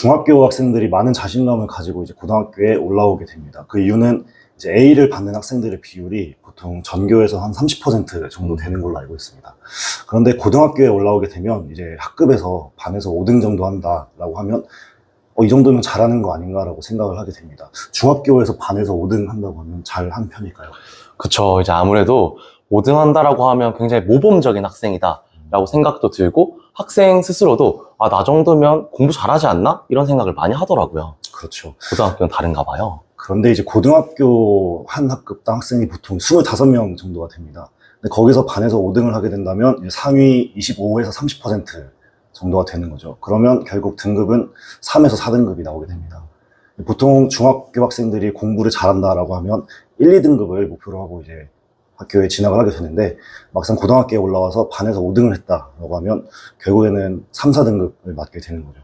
중학교 학생들이 많은 자신감을 가지고 이제 고등학교에 올라오게 됩니다. 그 이유는 이제 A를 받는 학생들의 비율이 보통 전교에서 한 30% 정도 되는 걸로 알고 있습니다. 그런데 고등학교에 올라오게 되면 이제 학급에서 반에서 5등 정도 한다라고 하면 어, 이 정도면 잘하는 거 아닌가라고 생각을 하게 됩니다. 중학교에서 반에서 5등 한다고 하면 잘하는 편일까요? 그쵸. 이제 아무래도 5등 한다라고 하면 굉장히 모범적인 학생이다. 라고 생각도 들고 학생 스스로도 아, 나 정도면 공부 잘하지 않나? 이런 생각을 많이 하더라고요. 그렇죠. 고등학교는 다른가 봐요. 그런데 이제 고등학교 한 학급당 학생이 보통 25명 정도가 됩니다. 근데 거기서 반에서 5등을 하게 된다면 상위 25에서 30% 정도가 되는 거죠. 그러면 결국 등급은 3에서 4등급이 나오게 됩니다. 보통 중학교 학생들이 공부를 잘한다라고 하면 1, 2등급을 목표로 하고 이제 학교에 진학을 하게 되는데 막상 고등학교에 올라와서 반에서 5등을 했다라고 하면 결국에는 3, 4등급을 맞게 되는 거죠.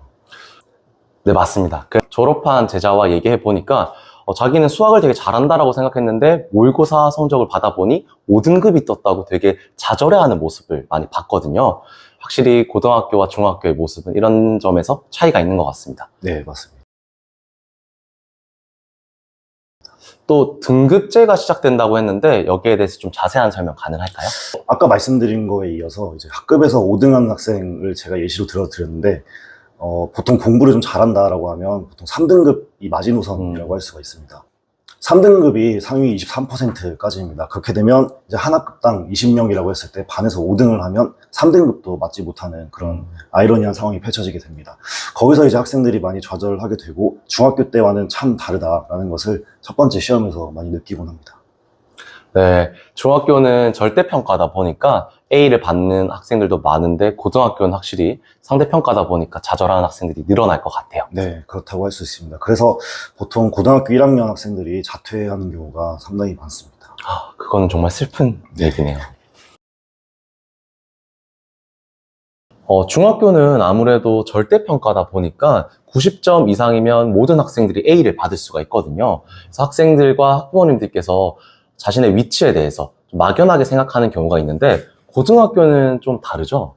네, 맞습니다. 그 졸업한 제자와 얘기해 보니까 어, 자기는 수학을 되게 잘한다라고 생각했는데 모의고사 성적을 받아보니 5등급이 떴다고 되게 좌절해하는 모습을 많이 봤거든요. 확실히 고등학교와 중학교의 모습은 이런 점에서 차이가 있는 것 같습니다. 네, 맞습니다. 또 등급제가 시작된다고 했는데 여기에 대해서 좀 자세한 설명 가능할까요? 아까 말씀드린 거에 이어서 이제 학급에서 5등하는 학생을 제가 예시로 들어드렸는데 어, 보통 공부를 좀 잘한다라고 하면 보통 3등급이 마지노선이라고 음. 할 수가 있습니다. 3등급이 상위 23%까지입니다. 그렇게 되면 이제 한 학급당 20명이라고 했을 때 반에서 5등을 하면 3등급도 맞지 못하는 그런 아이러니한 상황이 펼쳐지게 됩니다. 거기서 이제 학생들이 많이 좌절하게 되고 중학교 때와는 참 다르다라는 것을 첫 번째 시험에서 많이 느끼곤 합니다. 네, 중학교는 절대평가다 보니까 A를 받는 학생들도 많은데 고등학교는 확실히 상대평가다 보니까 좌절하는 학생들이 늘어날 것 같아요. 네, 그렇다고 할 수 있습니다. 그래서 보통 고등학교 1학년 학생들이 자퇴하는 경우가 상당히 많습니다. 아, 그거는 정말 슬픈 얘기네요. 어, 중학교는 아무래도 절대평가다 보니까 90점 이상이면 모든 학생들이 A를 받을 수가 있거든요. 그래서 학생들과 학부모님들께서 자신의 위치에 대해서 좀 막연하게 생각하는 경우가 있는데 고등학교는 좀 다르죠?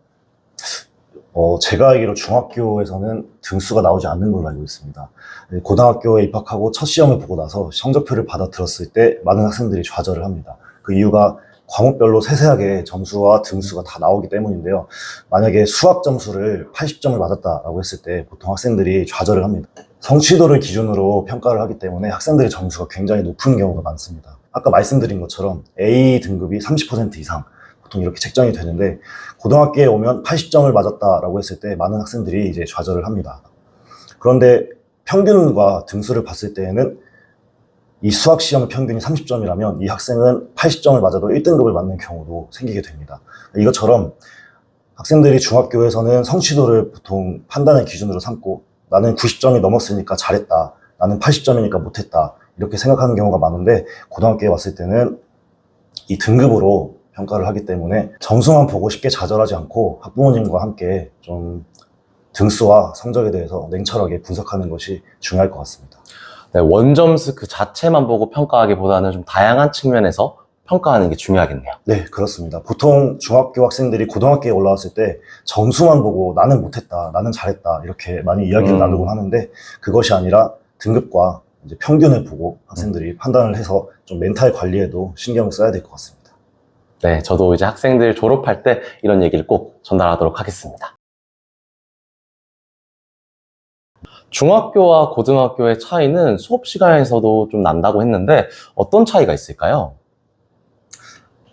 어, 제가 알기로 중학교에서는 등수가 나오지 않는 걸로 알고 있습니다. 네, 고등학교에 입학하고 첫 시험을 보고 나서 성적표를 받아 들었을 때 많은 학생들이 좌절을 합니다. 그 이유가 과목별로 세세하게 점수와 등수가 다 나오기 때문인데요. 만약에 수학 점수를 80점을 맞았다라고 했을 때 보통 학생들이 좌절을 합니다. 성취도를 기준으로 평가를 하기 때문에 학생들의 점수가 굉장히 높은 경우가 많습니다. 아까 말씀드린 것처럼 A 등급이 30% 이상 보통 이렇게 책정이 되는데 고등학교에 오면 80점을 맞았다라고 했을 때 많은 학생들이 이제 좌절을 합니다. 그런데 평균과 등수를 봤을 때에는 이 수학 시험 평균이 30점이라면 이 학생은 80점을 맞아도 1등급을 맞는 경우도 생기게 됩니다. 이것처럼 학생들이 중학교에서는 성취도를 보통 판단의 기준으로 삼고 나는 90점이 넘었으니까 잘했다. 나는 80점이니까 못했다. 이렇게 생각하는 경우가 많은데 고등학교에 왔을 때는 이 등급으로 평가를 하기 때문에 점수만 보고 쉽게 좌절하지 않고 학부모님과 함께 좀 등수와 성적에 대해서 냉철하게 분석하는 것이 중요할 것 같습니다. 네, 원점수 그 자체만 보고 평가하기보다는 좀 다양한 측면에서 평가하는 게 중요하겠네요. 네, 그렇습니다. 보통 중학교 학생들이 고등학교에 올라왔을 때 점수만 보고 나는 못했다, 나는 잘했다, 이렇게 많이 이야기를 음. 나누곤 하는데 그것이 아니라 등급과 이제 평균을 보고 학생들이 판단을 해서 좀 멘탈 관리에도 신경을 써야 될 것 같습니다. 네, 저도 이제 학생들 졸업할 때 이런 얘기를 꼭 전달하도록 하겠습니다. 중학교와 고등학교의 차이는 수업 시간에서도 좀 난다고 했는데 어떤 차이가 있을까요?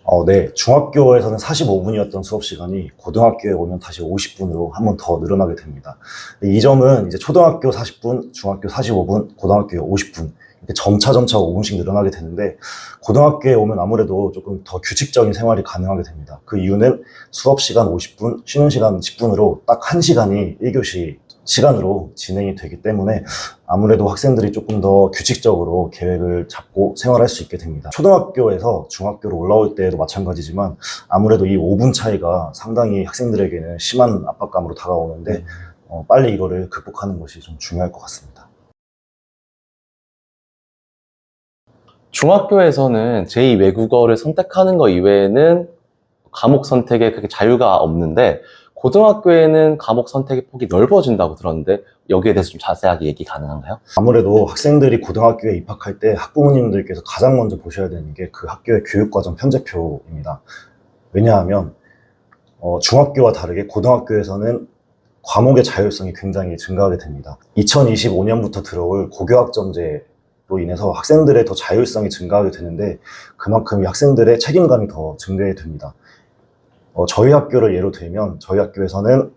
어, 네. 중학교에서는 45분이었던 수업 시간이 고등학교에 오면 다시 50분으로 한 번 더 늘어나게 됩니다. 이 점은 이제 초등학교 40분, 중학교 45분, 고등학교 50분. 이렇게 점차 점차 5분씩 늘어나게 되는데 고등학교에 오면 아무래도 조금 더 규칙적인 생활이 가능하게 됩니다. 그 이유는 수업 시간 50분, 쉬는 시간 10분으로 딱 1시간이 1교시 시간으로 진행이 되기 때문에 아무래도 학생들이 조금 더 규칙적으로 계획을 잡고 생활할 수 있게 됩니다. 초등학교에서 중학교로 올라올 때도 마찬가지지만 아무래도 이 5분 차이가 상당히 학생들에게는 심한 압박감으로 다가오는데 어, 빨리 이거를 극복하는 것이 좀 중요할 것 같습니다. 중학교에서는 제2 외국어를 선택하는 것 이외에는 과목 선택에 그렇게 자유가 없는데 고등학교에는 과목 선택의 폭이 넓어진다고 들었는데 여기에 대해서 좀 자세하게 얘기 가능한가요? 아무래도 학생들이 고등학교에 입학할 때 학부모님들께서 가장 먼저 보셔야 되는 게 그 학교의 교육과정 편제표입니다. 왜냐하면 어, 중학교와 다르게 고등학교에서는 과목의 자율성이 굉장히 증가하게 됩니다. 2025년부터 들어올 고교학점제로 인해서 학생들의 더 자율성이 증가하게 되는데 그만큼 이 학생들의 책임감이 더 증대됩니다. 어, 저희 학교를 예로 들면 저희 학교에서는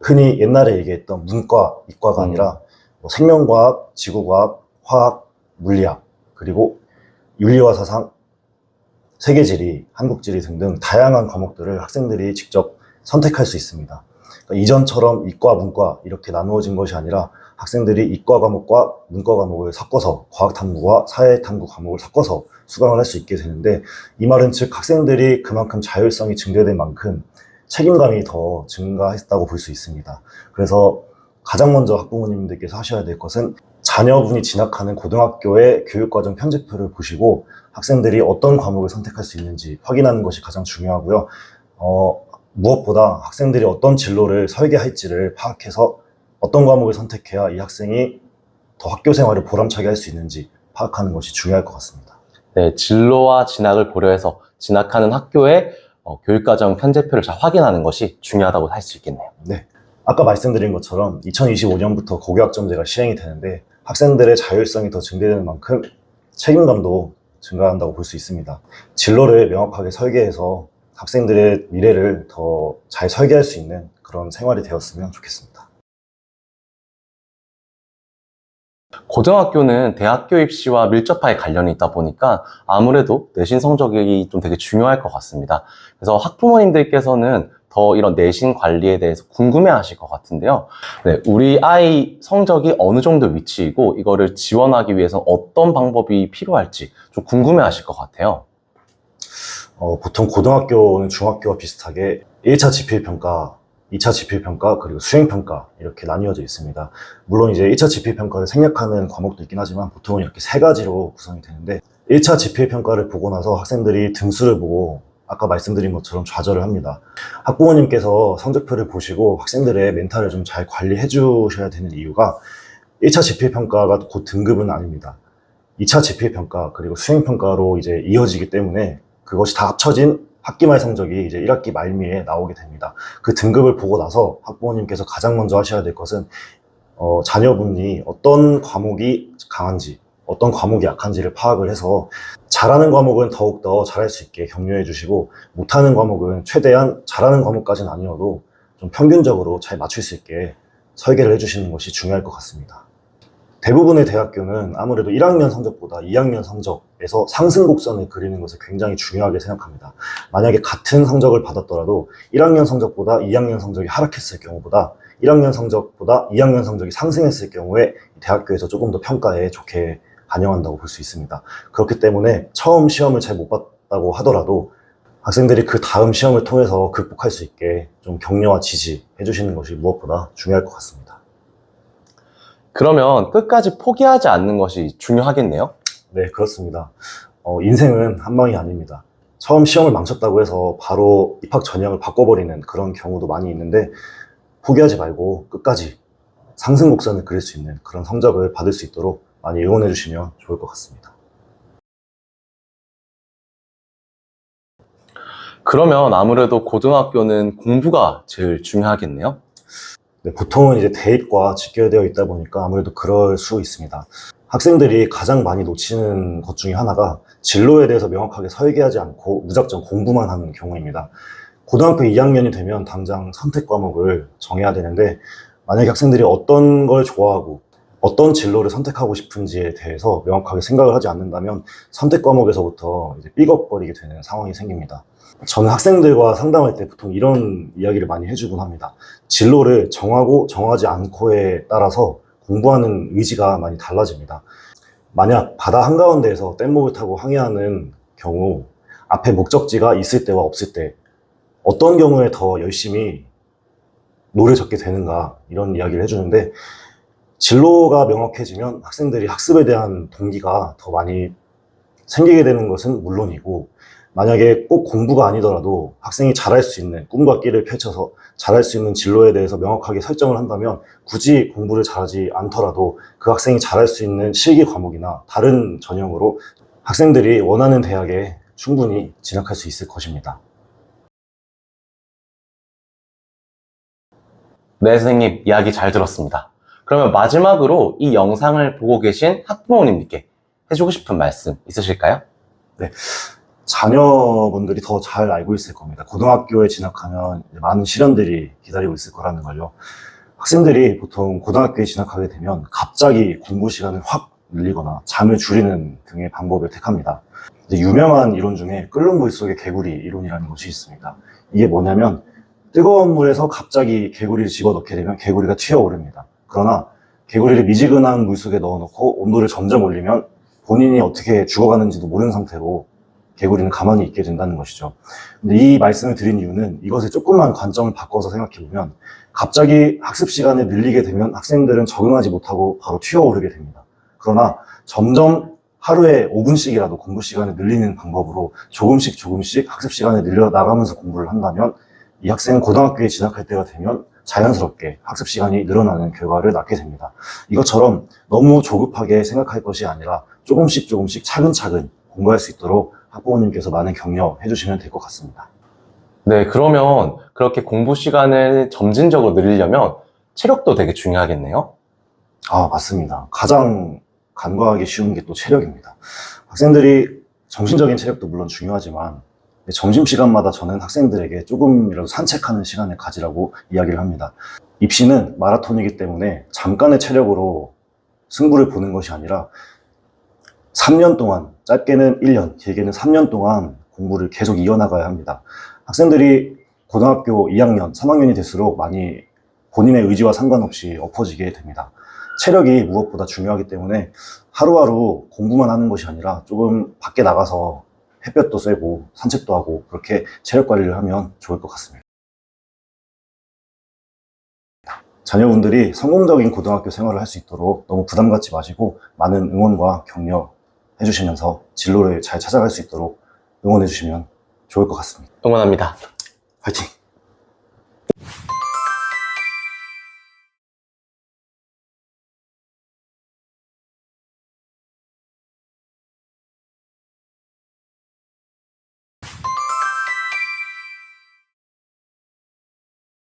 흔히 옛날에 얘기했던 문과, 이과가 음. 아니라 뭐 생명과학, 지구과학, 화학, 물리학, 그리고 윤리와 사상, 세계지리, 한국지리 등등 다양한 과목들을 학생들이 직접 선택할 수 있습니다. 그러니까 이전처럼 이과, 문과 이렇게 나누어진 것이 아니라 학생들이 이과 과목과 문과 과목을 섞어서 과학탐구와 사회탐구 과목을 섞어서 수강을 할 수 있게 되는데 이 말은 즉 학생들이 그만큼 자율성이 증대된 만큼 책임감이 더 증가했다고 볼 수 있습니다. 그래서 가장 먼저 학부모님들께서 하셔야 될 것은 자녀분이 진학하는 고등학교의 교육과정 편제표를 보시고 학생들이 어떤 과목을 선택할 수 있는지 확인하는 것이 가장 중요하고요. 어, 무엇보다 학생들이 어떤 진로를 설계할지를 파악해서 어떤 과목을 선택해야 이 학생이 더 학교 생활을 보람차게 할 수 있는지 파악하는 것이 중요할 것 같습니다. 네, 진로와 진학을 고려해서 진학하는 학교의 어, 교육과정 편제표를 잘 확인하는 것이 중요하다고 할 수 있겠네요. 네. 아까 말씀드린 것처럼 2025년부터 고교학점제가 시행이 되는데 학생들의 자율성이 더 증대되는 만큼 책임감도 증가한다고 볼 수 있습니다. 진로를 명확하게 설계해서 학생들의 미래를 더 잘 설계할 수 있는 그런 생활이 되었으면 좋겠습니다. 고등학교는 대학교 입시와 밀접하게 관련이 있다 보니까 아무래도 내신 성적이 좀 되게 중요할 것 같습니다. 그래서 학부모님들께서는 더 이런 내신 관리에 대해서 궁금해 하실 것 같은데요. 네, 우리 아이 성적이 어느 정도 위치이고 이거를 지원하기 위해서 어떤 방법이 필요할지 좀 궁금해 하실 것 같아요. 어, 보통 고등학교는 중학교와 비슷하게 1차 지필평가, 2차 지필평가, 그리고 수행평가 이렇게 나뉘어져 있습니다. 물론 이제 1차 지필평가를 생략하는 과목도 있긴 하지만 보통은 이렇게 세 가지로 구성이 되는데 1차 지필평가를 보고 나서 학생들이 등수를 보고 아까 말씀드린 것처럼 좌절을 합니다. 학부모님께서 성적표를 보시고 학생들의 멘탈을 좀 잘 관리해 주셔야 되는 이유가 1차 지필평가가 곧 등급은 아닙니다. 2차 지필평가 그리고 수행평가로 이제 이어지기 때문에 그것이 다 합쳐진 학기 말 성적이 이제 1학기 말미에 나오게 됩니다. 그 등급을 보고 나서 학부모님께서 가장 먼저 하셔야 될 것은 어, 자녀분이 어떤 과목이 강한지, 어떤 과목이 약한지를 파악을 해서 잘하는 과목은 더욱더 잘할 수 있게 격려해 주시고 못하는 과목은 최대한 잘하는 과목까지는 아니어도 좀 평균적으로 잘 맞출 수 있게 설계를 해주시는 것이 중요할 것 같습니다. 대부분의 대학교는 아무래도 1학년 성적보다 2학년 성적에서 상승 곡선을 그리는 것을 굉장히 중요하게 생각합니다. 만약에 같은 성적을 받았더라도 1학년 성적보다 2학년 성적이 하락했을 경우보다 1학년 성적보다 2학년 성적이 상승했을 경우에 대학교에서 조금 더 평가에 좋게 반영한다고 볼 수 있습니다. 그렇기 때문에 처음 시험을 잘 못 봤다고 하더라도 학생들이 그 다음 시험을 통해서 극복할 수 있게 좀 격려와 지지해 주시는 것이 무엇보다 중요할 것 같습니다. 그러면 끝까지 포기하지 않는 것이 중요하겠네요. 네, 그렇습니다. 어, 인생은 한 방이 아닙니다. 처음 시험을 망쳤다고 해서 바로 입학 전형을 바꿔버리는 그런 경우도 많이 있는데 포기하지 말고 끝까지 상승 곡선을 그릴 수 있는 그런 성적을 받을 수 있도록 많이 응원해 주시면 좋을 것 같습니다. 그러면 아무래도 고등학교는 공부가 제일 중요하겠네요. 네, 보통은 이제 대입과 직결되어 있다 보니까 아무래도 그럴 수 있습니다. 학생들이 가장 많이 놓치는 것 중에 하나가 진로에 대해서 명확하게 설계하지 않고 무작정 공부만 하는 경우입니다. 고등학교 2학년이 되면 당장 선택 과목을 정해야 되는데 만약에 학생들이 어떤 걸 좋아하고 어떤 진로를 선택하고 싶은지에 대해서 명확하게 생각을 하지 않는다면 선택 과목에서부터 이제 삐걱거리게 되는 상황이 생깁니다. 저는 학생들과 상담할 때 보통 이런 이야기를 많이 해주곤 합니다. 진로를 정하고 정하지 않고에 따라서 공부하는 의지가 많이 달라집니다. 만약 바다 한가운데에서 뗏목을 타고 항해하는 경우 앞에 목적지가 있을 때와 없을 때 어떤 경우에 더 열심히 노를 젓게 되는가 이런 이야기를 해주는데 진로가 명확해지면 학생들이 학습에 대한 동기가 더 많이 생기게 되는 것은 물론이고 만약에 꼭 공부가 아니더라도 학생이 잘할 수 있는 꿈과 끼를 펼쳐서 잘할 수 있는 진로에 대해서 명확하게 설정을 한다면 굳이 공부를 잘하지 않더라도 그 학생이 잘할 수 있는 실기 과목이나 다른 전형으로 학생들이 원하는 대학에 충분히 진학할 수 있을 것입니다. 네, 선생님 이야기 잘 들었습니다. 그러면 마지막으로 이 영상을 보고 계신 학부모님께 해주고 싶은 말씀 있으실까요? 자녀분들이 더 잘 알고 있을 겁니다. 고등학교에 진학하면 많은 시련들이 기다리고 있을 거라는 걸요. 학생들이 보통 고등학교에 진학하게 되면 갑자기 공부 시간을 확 늘리거나 잠을 줄이는 등의 방법을 택합니다. 유명한 이론 중에 끓는 물 속의 개구리 이론이라는 것이 있습니다. 이게 뭐냐면 뜨거운 물에서 갑자기 개구리를 집어넣게 되면 개구리가 튀어오릅니다. 그러나 개구리를 미지근한 물 속에 넣어놓고 온도를 점점 올리면 본인이 어떻게 죽어가는지도 모르는 상태로 개구리는 가만히 있게 된다는 것이죠. 근데 이 말씀을 드린 이유는 이것을 조금만 관점을 바꿔서 생각해 보면 갑자기 학습 시간을 늘리게 되면 학생들은 적응하지 못하고 바로 튀어오르게 됩니다. 그러나 점점 하루에 5분씩이라도 공부 시간을 늘리는 방법으로 조금씩 조금씩 학습 시간을 늘려 나가면서 공부를 한다면 이 학생은 고등학교에 진학할 때가 되면 자연스럽게 학습 시간이 늘어나는 결과를 낳게 됩니다. 이것처럼 너무 조급하게 생각할 것이 아니라 조금씩 조금씩 차근차근 공부할 수 있도록 학부모님께서 많은 격려 해 주시면 될 것 같습니다. 네, 그러면 그렇게 공부 시간을 점진적으로 늘리려면 체력도 되게 중요하겠네요. 아, 맞습니다. 가장 간과하기 쉬운 게 또 체력입니다. 학생들이 정신적인 체력도 물론 중요하지만 점심시간마다 저는 학생들에게 조금이라도 산책하는 시간을 가지라고 이야기를 합니다. 입시는 마라톤이기 때문에 잠깐의 체력으로 승부를 보는 것이 아니라 3년 동안, 짧게는 1년, 길게는 3년 동안 공부를 계속 이어나가야 합니다. 학생들이 고등학교 2학년, 3학년이 될수록 많이 본인의 의지와 상관없이 엎어지게 됩니다. 체력이 무엇보다 중요하기 때문에 하루하루 공부만 하는 것이 아니라 조금 밖에 나가서 햇볕도 쐬고 산책도 하고 그렇게 체력 관리를 하면 좋을 것 같습니다. 자녀분들이 성공적인 고등학교 생활을 할 수 있도록 너무 부담 갖지 마시고 많은 응원과 격려 해주시면서 진로를 잘 찾아갈 수 있도록 응원해 주시면 좋을 것 같습니다. 응원합니다. 화이팅!